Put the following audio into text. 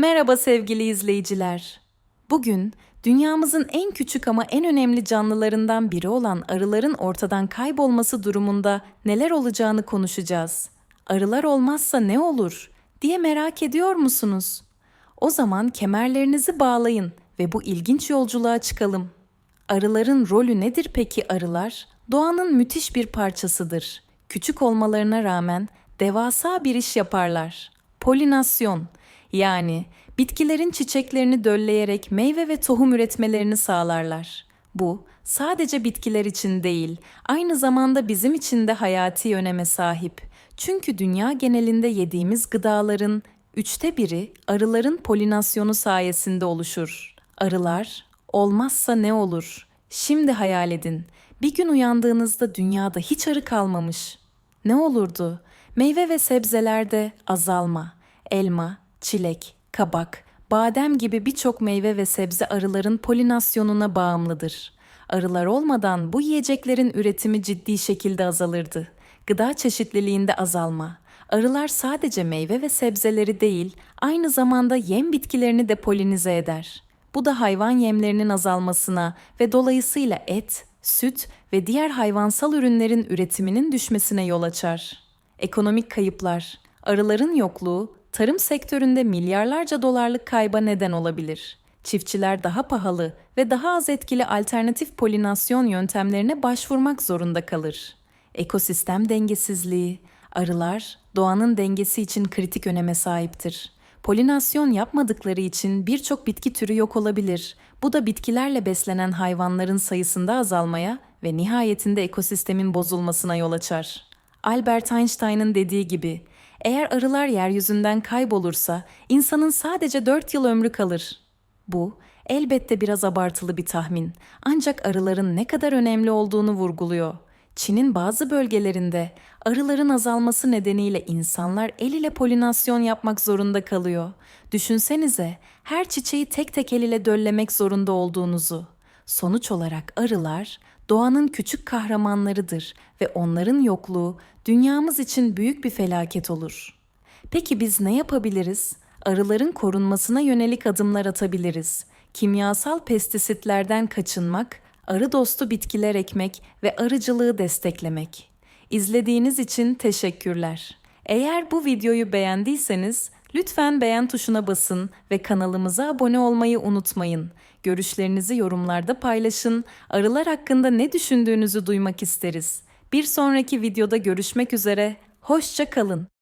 Merhaba sevgili izleyiciler. Bugün dünyamızın en küçük ama en önemli canlılarından biri olan arıların ortadan kaybolması durumunda neler olacağını konuşacağız. Arılar olmazsa ne olur diye merak ediyor musunuz? O zaman kemerlerinizi bağlayın ve bu ilginç yolculuğa çıkalım. Arıların rolü nedir peki arılar? Doğanın müthiş bir parçasıdır. Küçük olmalarına rağmen devasa bir iş yaparlar. Polinasyon yani bitkilerin çiçeklerini dölleyerek meyve ve tohum üretmelerini sağlarlar. Bu sadece bitkiler için değil, aynı zamanda bizim için de hayati öneme sahip. Çünkü dünya genelinde yediğimiz gıdaların üçte biri arıların polinasyonu sayesinde oluşur. Arılar olmazsa ne olur? Şimdi hayal edin. Bir gün uyandığınızda dünyada hiç arı kalmamış. Ne olurdu? Meyve ve sebzelerde azalma. Elma, çilek, kabak, badem gibi birçok meyve ve sebze arıların polinasyonuna bağımlıdır. Arılar olmadan bu yiyeceklerin üretimi ciddi şekilde azalırdı. Gıda çeşitliliğinde azalma. Arılar sadece meyve ve sebzeleri değil, aynı zamanda yem bitkilerini de polinize eder. Bu da hayvan yemlerinin azalmasına ve dolayısıyla et, süt ve diğer hayvansal ürünlerin üretiminin düşmesine yol açar. Ekonomik kayıplar, arıların yokluğu tarım sektöründe milyarlarca dolarlık kayba neden olabilir. Çiftçiler daha pahalı ve daha az etkili alternatif polinasyon yöntemlerine başvurmak zorunda kalır. Ekosistem dengesizliği, arılar doğanın dengesi için kritik öneme sahiptir. Polinasyon yapmadıkları için birçok bitki türü yok olabilir. Bu da bitkilerle beslenen hayvanların sayısında azalmaya ve nihayetinde ekosistemin bozulmasına yol açar. Albert Einstein'ın dediği gibi, eğer arılar yeryüzünden kaybolursa insanın sadece 4 yıl ömrü kalır. Bu elbette biraz abartılı bir tahmin. Ancak arıların ne kadar önemli olduğunu vurguluyor. Çin'in bazı bölgelerinde arıların azalması nedeniyle insanlar el ile polinasyon yapmak zorunda kalıyor. Düşünsenize her çiçeği tek tek el ile döllemek zorunda olduğunuzu. Sonuç olarak arılar doğanın küçük kahramanlarıdır ve onların yokluğu dünyamız için büyük bir felaket olur. Peki biz ne yapabiliriz? Arıların korunmasına yönelik adımlar atabiliriz. Kimyasal pestisitlerden kaçınmak, arı dostu bitkiler ekmek ve arıcılığı desteklemek. İzlediğiniz için teşekkürler. Eğer bu videoyu beğendiyseniz lütfen beğen tuşuna basın ve kanalımıza abone olmayı unutmayın. Görüşlerinizi yorumlarda paylaşın. Arılar hakkında ne düşündüğünüzü duymak isteriz. Bir sonraki videoda görüşmek üzere. Hoşça kalın.